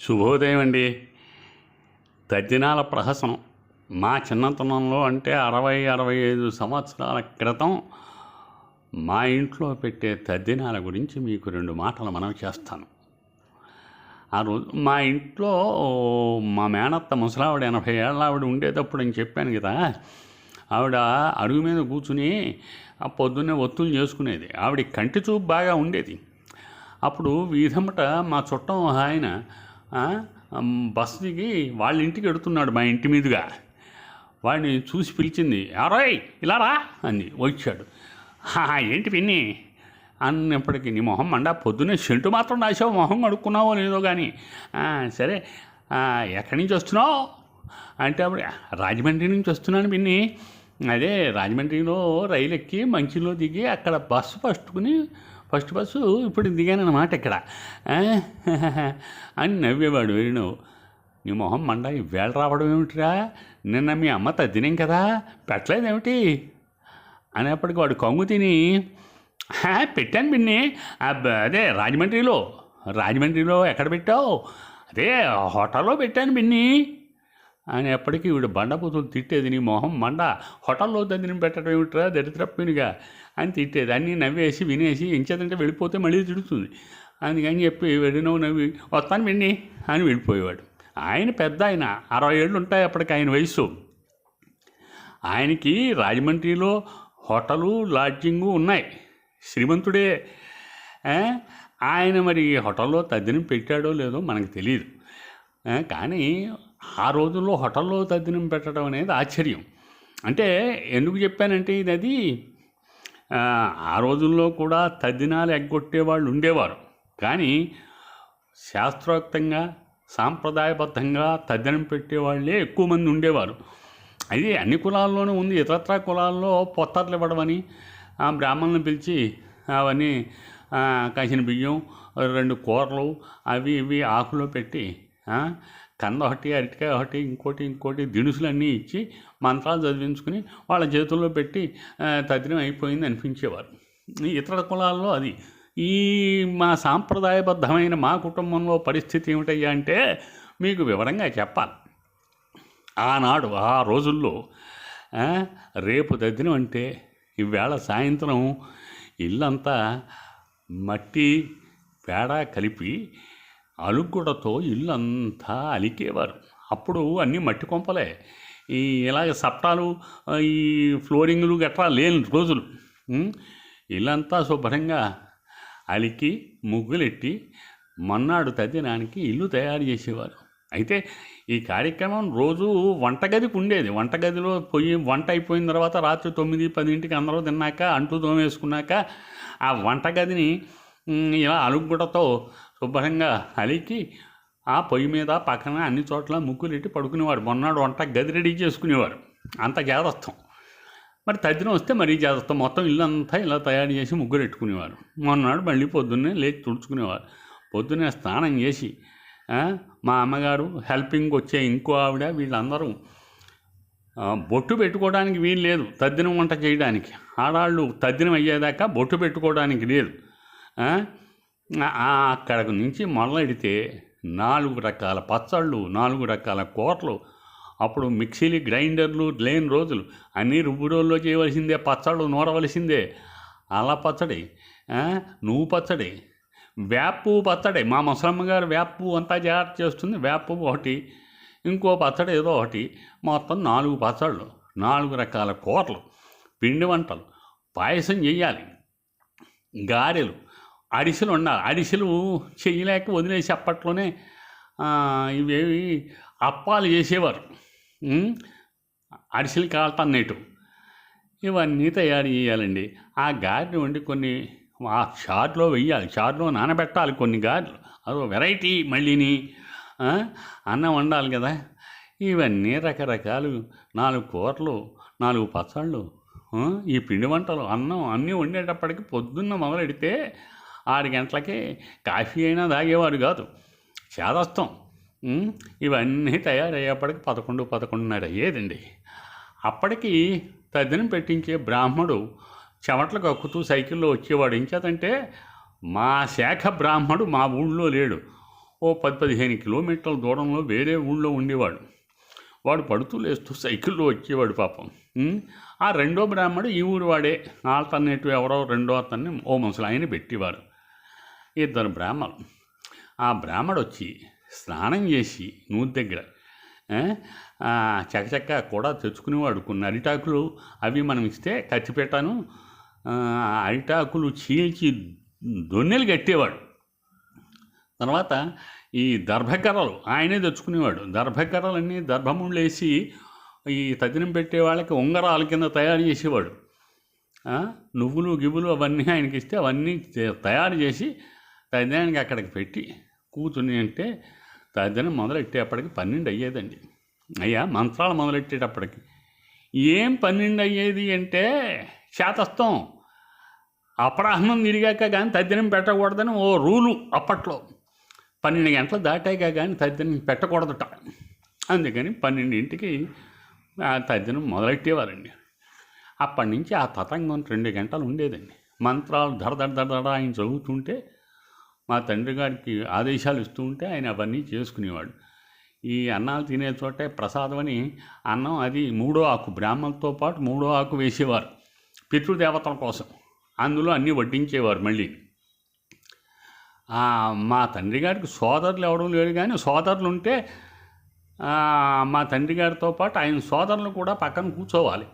శుభోదయం అండి. తద్దినాల ప్రహసనం. మా చిన్నతనంలో అంటే అరవై అరవై ఐదు సంవత్సరాల క్రితం మా ఇంట్లో పెట్టే తద్దినాల గురించి మీకు రెండు మాటలు మనం చేస్తాను. ఆ రోజు మా ఇంట్లో మా మేనత్త ముసలావిడ ఎనభై ఏళ్ళ ఆవిడ ఉండేటప్పుడు అని చెప్పాను కదా ఆవిడ అడుగు మీద కూర్చుని ఆ పొద్దున్నే ఒత్తులు చేసుకునేది. ఆవిడ కంటి చూపు బాగా ఉండేది. అప్పుడు వీధమ్మట మా చుట్టం ఆయన బస్ దిగి వాళ్ళ ఇంటికి ఎడుతున్నాడు మా ఇంటి మీదుగా. వాడిని చూసి పిలిచింది ఎవరోయ్ ఇలా రా అంది. వచ్చాడు. ఏంటి పిన్ని? అన్నప్పటికీ నీ మొహం మండా పొద్దున్నే సెంటు మాత్రం రాసావు మొహం కడుక్కున్నావో లేదో కానీ సరే ఎక్కడి నుంచి వస్తున్నావు? అంటే అప్పుడు రాజమండ్రి నుంచి వస్తున్నాను పిన్ని. అదే రాజమండ్రిలో రైలు ఎక్కి మంచిలో దిగి అక్కడ బస్సు పట్టుకుని ఫస్ట్ బస్సు ఇప్పుడు దిగానన్నమాట ఇక్కడ. అని నవ్వేవాడు వేణు. నీ మొహం మండ వేళ రావడం ఏమిటిరా? నిన్న మీ అమ్మ తద్దినేం కదా? పెట్టలేదేమిటి? అనేప్పటికి వాడు కొంగు తిని "హా, పెట్టాను పిన్ని. అదే రాజమండ్రిలో. రాజమండ్రిలో ఎక్కడ పెట్టావు? అదే హోటల్లో పెట్టాను పిన్ని. అనేప్పటికీ వీడు బండపూతులు తిట్టేది నీ మొహం మండ. హోటల్లో దద్దిని పెట్టడం ఏమిట్రా దరిద్రప్పినిగా? అని తిట్టేది. అన్నీ నవ్వేసి వినేసి ఎంచేదంటే వెళ్ళిపోతే మళ్ళీ తిడుతుంది. అందుకని చెప్పి వెళ్ళినవు నవ్వి వస్తాను విన్ని అని వెళ్ళిపోయేవాడు. ఆయన పెద్ద ఆయన. అరవై ఏళ్ళు ఉంటాయి అప్పటికి ఆయన వయసు ఆయనకి రాజమండ్రిలో హోటలు లాడ్జింగు ఉన్నాయి. శ్రీమంతుడే. ఆయన మరి హోటల్లో తద్దినం పెట్టాడో లేదో మనకు తెలియదు కానీ ఆ రోజుల్లో హోటల్లో తద్దినం పెట్టడం అనేది ఆశ్చర్యం. అంటే ఎందుకు చెప్పానంటే ఇది అది ఆ, రోజుల్లో కూడా తద్దినాలు ఎగ్గొట్టే వాళ్ళు ఉండేవారు. కానీ శాస్త్రోక్తంగా సాంప్రదాయబద్ధంగా తద్దినం పెట్టేవాళ్ళే ఎక్కువ మంది ఉండేవారు. అది అన్ని కులాల్లోనూ ఉంది. ఇతరత్ర కులాల్లో పొత్తర్లు ఇవ్వడమని ఆ బ్రాహ్మణులను పిలిచి అవన్నీ కాసిన బియ్యం రెండు కూరలు అవి ఇవి ఆకులో పెట్టి కంద ఒకటి అరటికాయ ఒకటి ఇంకోటి ఇంకోటి దినుసులన్నీ ఇచ్చి మంత్రాలు చదివించుకుని వాళ్ళ చేతుల్లో పెట్టి ఆ, అయిపోయింది అనిపించేవారు. ఈ ఇతర కులాల్లో అది. ఈ మా సాంప్రదాయబద్ధమైన మా కుటుంబంలో పరిస్థితి ఏమిటయ్యా అంటే మీకు వివరంగా చెప్పాలి. ఆనాడు ఆ రోజుల్లో రేపు దద్దినం అంటే ఈవేళ సాయంత్రం ఇల్లంతా మట్టి పేడ కలిపి అలుగుడతో ఇల్లంతా అలికేవారు. అప్పుడు అన్నీ మట్టి కొంపలే. ఈ ఇలాగ సప్టాలు ఈ ఫ్లోరింగ్లు గట్రా లేని రోజులు. ఇల్లంతా శుభ్రంగా అలికి ముగ్గులెట్టి మన్నాడు తదినానికి ఇల్లు తయారు చేసేవారు. అయితే ఈ కార్యక్రమం రోజు వంటగదికి ఉండేది. వంటగదిలో పొయ్యి వంట అయిపోయిన తర్వాత రాత్రి తొమ్మిది పదింటికి అందరూ తిన్నాక అంటూ తోమేసుకున్నాక ఆ వంటగదిని ఇలా అలుగుడతో శుభ్రంగా అలికి ఆ పొయ్యి మీద పక్కన అన్ని చోట్ల ముగ్గులెట్టి పడుకునేవాడు. మొన్నాడు వంట గది రెడీ చేసుకునేవారు. అంత జాగ్రత్తం. మరి తద్దినం వస్తే మరీ జాగ్రత్త. మొత్తం ఇల్లంతా ఇలా తయారు చేసి ముగ్గురు పెట్టుకునేవారు. మొన్ననాడు మళ్ళీ పొద్దున్నే లేచి తుడుచుకునేవారు. పొద్దున్నే స్నానం చేసి మా అమ్మగారు హెల్పింగ్ వచ్చే ఇంకో ఆవిడ వీళ్ళందరూ బొట్టు పెట్టుకోవడానికి వీలు లేదు తద్దినం వంట చేయడానికి. ఆడాళ్ళు తద్దినం అయ్యేదాకా బొట్టు పెట్టుకోవడానికి లేదు. అక్కడ నుంచి మొదలెడితే నాలుగు రకాల పచ్చళ్ళు నాలుగు రకాల కూరలు అప్పుడు మిక్సీలు గ్రైండర్లు లేని రోజులు. అన్నీ రుబ్బురోల్లో చేయవలసిందే పచ్చళ్ళు నూరవలసిందే. అలా పచ్చడి నువ్వు పచ్చడి వేపు పచ్చడి. మా ముసలమ్మ గారు వేపు అంతా జాగ్రత్త చేస్తుంది వేపు ఒకటి ఇంకో పచ్చడి ఏదో ఒకటి. మొత్తం నాలుగు పచ్చళ్ళు నాలుగు రకాల కూరలు పిండి వంటలు. పాయసం చెయ్యాలి. గారెలు అడిసెలు ఉండాలి అరిసెలు చేయలేక వదిలేసి అప్పట్లోనే ఇవేవి అప్పాలు చేసేవారు. అడిసెలు కాల్తాను నేటు ఇవన్నీ తయారు చేయాలండి. ఆ గారెలు వండి కొన్ని ఆ చారులో వెయ్యాలి. చారులో నానబెట్టాలి కొన్ని గారెలు. అదో వెరైటీ మళ్ళీని అన్నం వండాలి కదా. ఇవన్నీ రకరకాలు నాలుగు కూరలు నాలుగు పచ్చళ్ళు ఈ పిండి వంటలు అన్నం అన్నీ వండేటప్పటికి పొద్దున్న మొదలెడితే ఆరు గంటలకి కాఫీ అయినా తాగేవాడు కాదు. చేదస్తం. ఇవన్నీ తయారయ్యేప్పటికి పదకొండు పదకొండున్నర అయ్యేదండి. అప్పటికి తద్దినం పెట్టించే బ్రాహ్మడు చెమటలు కక్కుతూ సైకిల్లో వచ్చేవాడు. ఇంచేతంటే మా శాఖ బ్రాహ్మడు మా ఊళ్ళో లేడు. ఓ పది పదిహేను కిలోమీటర్ల దూరంలో వేరే ఊళ్ళో ఉండేవాడు. వాడు పడుతూ లేస్తూ సైకిల్లో వచ్చేవాడు పాపం. ఆ రెండో బ్రాహ్మడు ఈ ఊరు వాడే. ఆల్టర్నేటివ్ ఎవరో రెండో అతన్ని ఓ ముసలు ఆయన పెట్టేవారు. ఇద్దరు బ్రాహ్మణులు ఆ బ్రాహ్మడు వచ్చి స్నానం చేసి నూతి దగ్గర చకచక్క కూడా తెచ్చుకునేవాడు. కొన్ని అరిటాకులు అవి మనం ఇస్తే కత్తిపెట్టాను అరిటాకులు చీల్చి దొన్నెలు కట్టేవాడు. తర్వాత ఈ దర్భకర్రలు ఆయనే తెచ్చుకునేవాడు. దర్భకర్రలన్నీ దర్భముళ్ళు వేసి ఈ తదినం పెట్టే వాళ్ళకి ఉంగరాల కింద తయారు చేసేవాడు. నువ్వులు గివ్వులు అవన్నీ ఆయనకి ఇస్తే అవన్నీ తయారు చేసి తదినానికి అక్కడికి పెట్టి కూర్చుని అంటే తదినం మొదలెట్టేప్పటికి పన్నెండు అయ్యేదండి. అయ్యా మంత్రాలు మొదలెట్టేటప్పటికి. ఏం పన్నెండు అయ్యేది అంటే శాతస్థం. అపరాహ్నం తిరిగాక కానీ తద్దినం పెట్టకూడదని ఓ రూలు అప్పట్లో. పన్నెండు గంటలు దాటాక కానీ తద్దినం పెట్టకూడదట. అందుకని పన్నెండింటికి ఆ తద్దినం మొదలెట్టేవారండి. అప్పటి నుంచి ఆ తతంగం రెండు గంటలు ఉండేదండి. మంత్రాలు దడ దడ దడ దడ ఆయన చదువుతుంటే మా తండ్రి గారికి ఆదేశాలు ఇస్తూ ఉంటే ఆయన అవన్నీ చేసుకునేవాడు. ఈ అన్నాలు తినే చోటే ప్రసాదం అని అన్నం అది మూడో ఆకు బ్రాహ్మణులతో పాటు మూడో ఆకు వేసేవారు పితృదేవతల కోసం. అందులో అన్నీ వడ్డించేవారు మళ్ళీ. మా తండ్రి గారికి సోదరులు ఎవడం లేరు కానీ సోదరులు ఉంటే మా తండ్రి గారితో పాటు ఆయన సోదరులు కూడా పక్కన కూర్చోవాలి.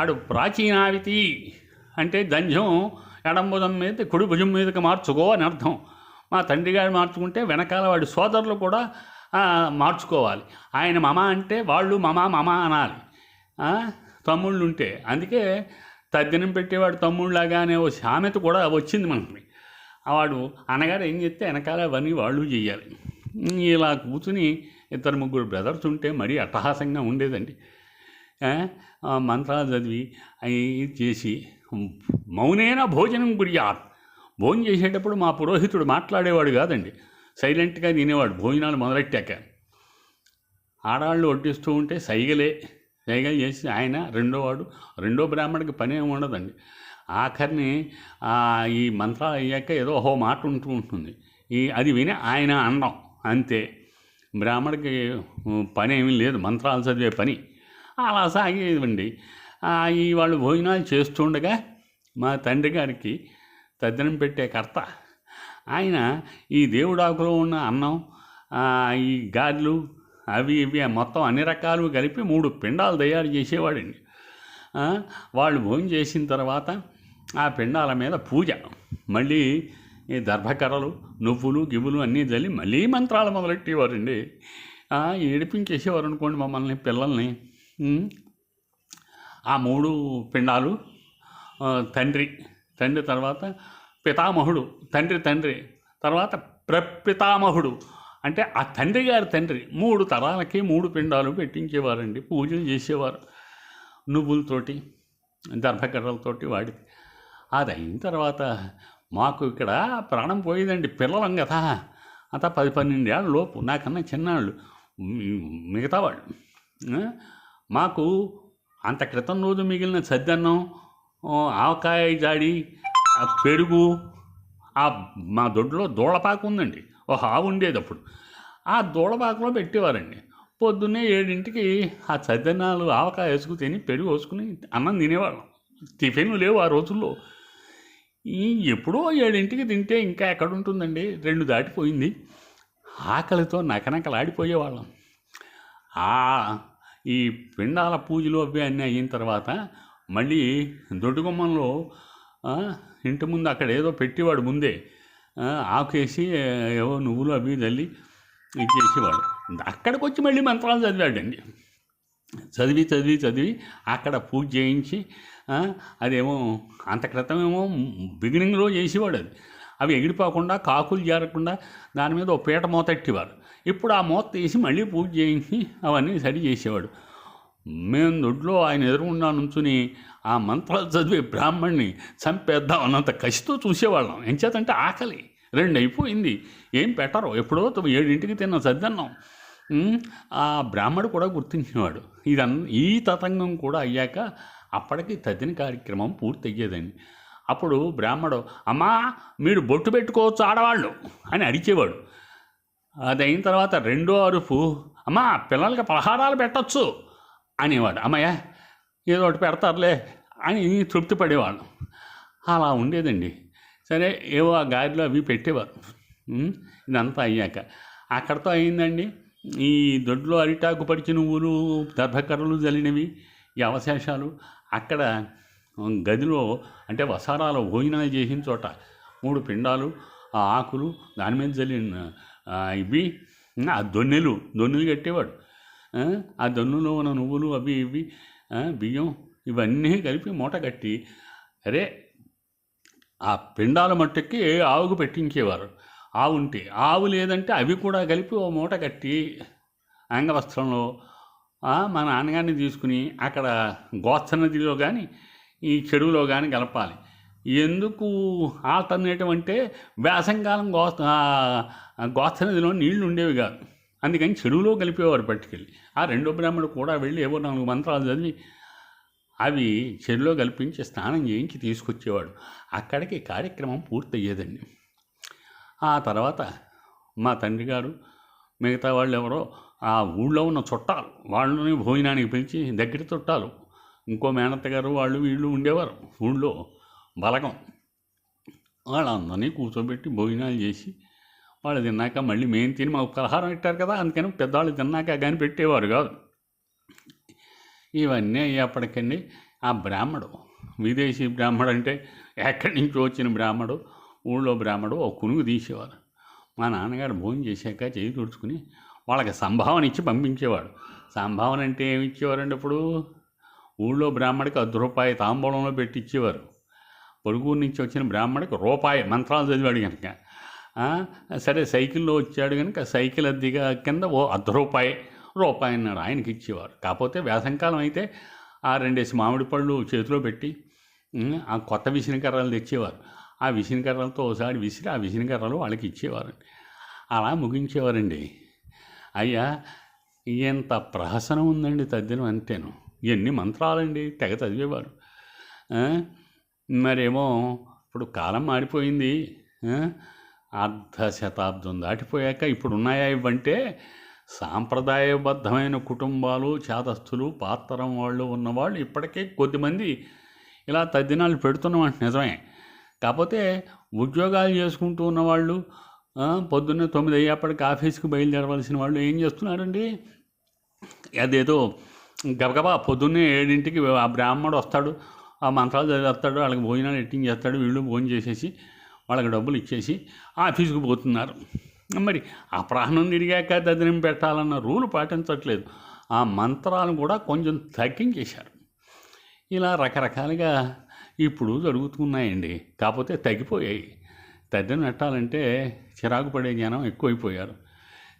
ఆడు ప్రాచీనావితి అంటే దంజం ఎడంబుజం మీద కుడి భుజం మీదకి మార్చుకో అని అర్థం. మా తండ్రి గారిని మార్చుకుంటే వెనకాల వాడి సోదరులు కూడా మార్చుకోవాలి. ఆయన మమ అంటే వాళ్ళు మమ మమ అనాలి. తమ్ముళ్ళు ఉంటే అందుకే తద్దినం పెట్టేవాడు తమ్ముళ్ళలాగా అనే ఓ సామెత కూడా వచ్చింది మనకి. వాడు అన్నగారు ఏం చెప్తే వెనకాల అవన్నీ వాళ్ళు చేయాలి ఇలా కూర్చుని ఇద్దరు ముగ్గురు బ్రదర్స్ ఉంటే మరీ అట్టహాసంగా ఉండేదండి. మంత్రాలు చదివి అవి చేసి మౌనేన భోజనం గురియాత్ భోజనం చేసేటప్పుడు మా పురోహితుడు మాట్లాడేవాడు కాదండి. సైలెంట్గా తినేవాడు భోజనాలు మొదలెట్టాక. ఆడవాళ్ళు వడ్డిస్తూ ఉంటే సైగలే. సైగలు చేసి ఆయన రెండో వాడు రెండో బ్రాహ్మణుడికి పని ఏమి ఉండదండి. ఆఖరిని ఈ మంత్రాలు అయ్యాక ఏదో ఓ మాట ఉంటూ ఉంటుంది. ఈ అది విని ఆయన అనడం అంతే. బ్రాహ్మడికి పని ఏమీ లేదు మంత్రాలు చదివే పని. అలా సాగేదండి. ఈ వాళ్ళు భోజనాలు చేస్తుండగా మా తండ్రి గారికి తద్దనం పెట్టే కర్త. ఆయన ఈ దేవుడాకులో ఉన్న అన్నం ఈ గారెలు అవి ఇవి మొత్తం అన్ని రకాలు కలిపి మూడు పిండాలు తయారు చేసేవాడండి. వాళ్ళు భోజనం చేసిన తర్వాత ఆ పిండాల మీద పూజ. మళ్ళీ ఈ దర్భకర్రలు నువ్వులు గివ్వులు అన్నీ చల్లి మళ్ళీ మంత్రాలు మొదలెట్టేవారండి. ఏడిపించేసేవారు అనుకోండి మమ్మల్ని పిల్లల్ని. ఆ మూడు పిండాలు తండ్రి తండ్రి తర్వాత పితామహుడు తండ్రి తండ్రి. తర్వాత ప్రపితామహుడు. అంటే ఆ తండ్రి గారి తండ్రి. మూడు తరాలకి మూడు పిండాలు పెట్టించేవారండి. పూజలు చేసేవారు. నువ్వులతోటి దర్భకర్రలతోటి వాడి అది అయిన తర్వాత మాకు ఇక్కడ ప్రాణం పోయేదండి. పిల్లలం కదా. అంతా పది పన్నెండు ఏళ్ళ లోపు. నాకన్నా చిన్నాళ్ళు. మిగతా వాళ్ళు. మాకు అంత క్రితం రోజు మిగిలిన సద్దన్నం ఆవకాయ జాడి ఆ పెరుగు ఆ మా దొడ్లో దూడపాకు ఉందండి. ఒక ఆవు ఉండేది అప్పుడు. ఆ దూడపాకులో పెట్టేవారండి. పొద్దున్నే ఏడింటికి ఆ సద్దన్నాలు ఆవకాయ వేసుకు తిని పెరుగు వేసుకుని అన్నం తినేవాళ్ళం. టిఫిన్లు లేవు ఆ రోజుల్లో. ఈ ఎప్పుడో ఏడింటికి తింటే ఇంకా ఎక్కడ ఉంటుందండి రెండు దాటిపోయింది. ఆకలితో నకనకలాడిపోయేవాళ్ళం. ఆ ఈ పిండాల పూజలు అవి అన్నీ అయిన తర్వాత మళ్ళీ దొడ్డుగుమ్మంలో ఇంటి ముందు అక్కడ ఏదో పెట్టేవాడు ముందే ఆకేసి ఏవో నువ్వులు అవి చల్లి ఇది చేసేవాడు. అక్కడికి వచ్చి మళ్ళీ మంత్రాలు చదివాడండి. చదివి చదివి చదివి అక్కడ పూజ చేయించి అదేమో అంత క్రితమేమో బిగినింగ్లో చేసేవాడు అది. అవి ఎగిరిపోకుండా కాకులు జారకుండా దాని మీద ఓ పీట మూత ఎట్టేవారు. ఇప్పుడు ఆ మూత తీసి మళ్ళీ పూజ చేయించి అవన్నీ సరి చేసేవాడు. మేము దొడ్లో ఆయన ఎదురుగుండా నుంచుని ఆ మంత్రాలు చదివే బ్రాహ్మణ్ణి చంపేద్దాం అన్నంత కసితో చూసేవాళ్ళం. ఎంచేతంటే ఆకలి. రెండు అయిపోయింది. ఏం పెట్టరు. ఎప్పుడో ఏడింటికి తిన్న సద్దన్నం ఆ బ్రాహ్మడు కూడా గుర్తించేవాడు ఇదన్ ఈ తతంగం కూడా అయ్యాక అప్పటికి తదిన కార్యక్రమం పూర్తి అయ్యేదండి అప్పుడు బ్రాహ్మడు అమ్మా మీరు బొట్టు పెట్టుకోవచ్చు ఆడవాళ్ళు అని అడిచేవాడు అది అయిన తర్వాత రెండో అరుపు అమ్మా పిల్లలకి పలహారాలు పెట్టచ్చు. అనేవాడు అమ్మయ్య ఏదో ఒకటి పెడతారులే అని తృప్తి పడేవాళ్ళం అలా ఉండేదండి. సరే ఏవో ఆ గారిలో అవి పెట్టేవారు. ఇదంతా అయ్యాక. అక్కడతో అయిందండి. ఈ దొడ్లో అరిటాకు పడిచిన నువ్వులు దర్భకర్రలు జల్లినవి ఈ అవశేషాలు అక్కడ గదిలో అంటే వసారాలు భోజనాలు చేసిన చోట మూడు పిండాలు ఆ ఆకులు దాని మీద జల్లిన ఇవి ఆ దొన్నెలు దొన్నెలు కట్టేవాడు. ఆ, దన్నులో ఉన్న నువ్వులు అవి ఇవి బియ్యం ఇవన్నీ కలిపి మూట కట్టి అరే ఆ పిండాల మట్టుకి ఆవుకు పెట్టించేవారు. ఆవు ఉంటే ఆవు లేదంటే అవి కూడా కలిపి ఓ మూట కట్టి అంగవస్త్రంలో ఆ, మా నాన్నగారిని తీసుకుని అక్కడ గోత్స నదిలో కానీ ఈ చెరువులో కానీ గలపాలి. ఎందుకు ఆల్టర్నేటివ్ అంటే వేసంకాలం గో గోత్స నదిలో నీళ్ళు ఉండేవి కాదు. అందుకని చెరువులో కలిపేవారు పట్టుకెళ్ళి. ఆ రెండో బ్రాహ్మణుడు కూడా వెళ్ళి ఏవో నాలుగు మంత్రాలు చదివి అవి చెరువులో కల్పించి స్నానం చేయించి తీసుకొచ్చేవాడు. అక్కడికి కార్యక్రమం పూర్తయ్యేదండి. ఆ తర్వాత మా తండ్రి గారు మిగతా వాళ్ళు ఎవరో ఆ ఊళ్ళో ఉన్న చుట్టాలు వాళ్ళని భోజనానికి పిలిచి దగ్గర చుట్టాలు ఇంకో మేనత్త గారు వాళ్ళు వీళ్ళు ఉండేవారు ఊళ్ళో బలగం. వాళ్ళందరినీ కూర్చోబెట్టి భోజనాలు చేసి వాళ్ళు తిన్నాక మళ్ళీ మేము తిని మాకు పలహారం పెట్టారు కదా అందుకని పెద్దవాళ్ళు తిన్నాక కానీ పెట్టేవారు కాదు. ఇవన్నీ అయ్యేప్పటికండి ఆ బ్రాహ్మడు విదేశీ బ్రాహ్మడు అంటే ఎక్కడి నుంచో వచ్చిన బ్రాహ్మడు ఊళ్ళో బ్రాహ్మడు ఒక కునుగు తీసేవారు. మా నాన్నగారు భోజనం చేశాక చేయి తుడుచుకుని వాళ్ళకి సంభావన ఇచ్చి పంపించేవాడు. సంభావన అంటే ఏమి ఇచ్చేవారండి ఇప్పుడు ఊళ్ళో బ్రాహ్మడికి అర్ధ రూపాయి తాంబూలంలో పెట్టి ఇచ్చేవారు పొరుగురు నుంచి వచ్చిన బ్రాహ్మడికి రూపాయి మంత్రాలు చదివాడు కనుక. సరే సైకిల్లో వచ్చాడు కనుక సైకిల్ అద్దెగా కింద ఓ అర్ధ రూపాయి రూపాయి అన్నాడు ఆయనకి ఇచ్చేవారు. కాకపోతే వేసంకాలం అయితే ఆ రెండేసి మామిడి పళ్ళు చేతిలో పెట్టి ఆ కొత్త విసినకర్రలు తెచ్చేవారు. ఆ విసినకర్రలతో ఒకసారి విసిరి ఆ విసినకర్రలు వాళ్ళకి ఇచ్చేవారు అలా ముగించేవారండి. అయ్యా ఇంత ప్రహసనం ఉందండి తద్దినం అంతేను ఎన్ని మంత్రాలండి తెగ చదివేవారు. మరేమో ఇప్పుడు కాలం మారిపోయింది. అర్ధ శతాబ్దం దాటిపోయాక ఇప్పుడు ఉన్నాయా ఇవ్వంటే సాంప్రదాయబద్ధమైన కుటుంబాలు చేతస్థులు పాతరం వాళ్ళు ఉన్నవాళ్ళు ఇప్పటికే కొద్దిమంది ఇలా తద్దినాలు పెడుతున్నామంట నిజమే. కాకపోతే ఉద్యోగాలు చేసుకుంటూ ఉన్నవాళ్ళు పొద్దున్నే తొమ్మిది అయ్యేప్పటికి ఆఫీస్కి బయలుదేరవలసిన వాళ్ళు ఏం చేస్తున్నారండి? అదేదో గబగబా పొద్దున్నే ఏడింటికి ఆ బ్రాహ్మడు వస్తాడు ఆ మంత్రాలు చదివేస్తాడు వాళ్ళకి భోజనాలు ఎట్టింగ్ చేస్తాడు వీళ్ళు భోజనం చేసేసి వాళ్ళకి డబ్బులు ఇచ్చేసి ఆఫీసుకు పోతున్నారు. మరి ఆ ప్రాణం తిరిగాక దద్దనం పెట్టాలన్న రూలు పాటించట్లేదు. ఆ మంత్రాలను కూడా కొంచెం తగ్గించేశారు. ఇలా రకరకాలుగా ఇప్పుడు జరుగుతున్నాయండి. కాకపోతే తగ్గిపోయాయి. తద్దినం పెట్టాలంటే చిరాకు పడే జనం ఎక్కువైపోయారు.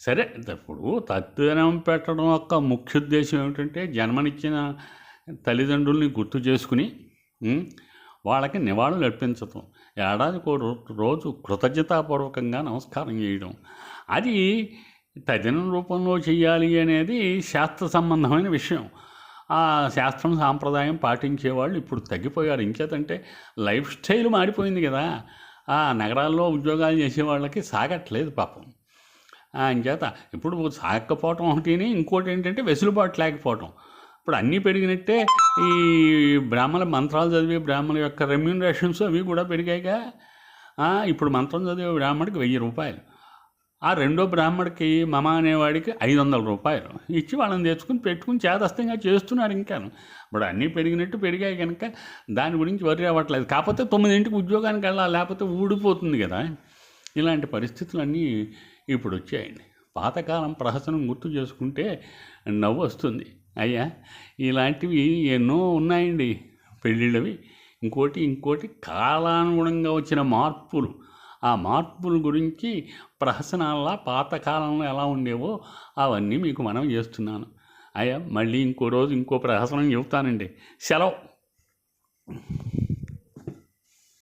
సరే ఇప్పుడు తద్దనం పెట్టడం యొక్క ముఖ్య ఉద్దేశం ఏమిటంటే జన్మనిచ్చిన తల్లిదండ్రుల్ని గుర్తు చేసుకుని వాళ్ళకి నివాళులు అర్పించటం. ఏడాదికి రోజు కృతజ్ఞతాపూర్వకంగా నమస్కారం చేయడం అది తదినం రూపంలో చేయాలి అనేది శాస్త్ర సంబంధమైన విషయం. ఆ శాస్త్రం సాంప్రదాయం పాటించేవాళ్ళు ఇప్పుడు తగ్గిపోయారు. ఇంకేతంటే లైఫ్ స్టైల్ మారిపోయింది కదా. ఆ నగరాల్లో ఉద్యోగాలు చేసే వాళ్ళకి సాగట్లేదు పాపం. అంచేత ఇప్పుడు సాగకపోవటం ఒకటిని ఇంకోటి ఏంటంటే వెసులుబాటు లేకపోవటం. ఇప్పుడు అన్నీ పెరిగినట్టే ఈ బ్రాహ్మణ మంత్రాలు చదివే బ్రాహ్మణ యొక్క రెమ్యూనరేషన్స్ అవి కూడా పెరిగాయిగా. ఇప్పుడు మంత్రం చదివే బ్రాహ్మడికి వెయ్యి రూపాయలు. ఆ రెండో బ్రాహ్మడికి మమ అనేవాడికి ఐదు వందల రూపాయలు. ఇచ్చి వాళ్ళని తెచ్చుకుని పెట్టుకుని చేదస్తంగా చేస్తున్నారు ఇంకాను. ఇప్పుడు అన్నీ పెరిగినట్టు పెరిగాయి కనుక దాని గురించి వరి అవ్వట్లేదు. కాకపోతే తొమ్మిదింటికి ఉద్యోగానికి వెళ్ళాలి లేకపోతే ఊడిపోతుంది కదా. ఇలాంటి పరిస్థితులన్నీ ఇప్పుడు వచ్చాయండి. పాతకాలం ప్రహసనం గుర్తు చేసుకుంటే నవ్వు వస్తుంది అయ్యా ఇలాంటివి ఎన్నో ఉన్నాయండి పెళ్ళిళ్ళవి. ఇంకోటి ఇంకోటి కాలానుగుణంగా వచ్చిన మార్పులు. ఆ మార్పుల గురించి ప్రహసనాల్లా పాతకాలంలో ఎలా ఉండేవో అవన్నీ మీకు మనం చేస్తున్నాను. అయ్యా మళ్ళీ ఇంకో రోజు ఇంకో ప్రహసనం చెబుతానండి. సెలవు.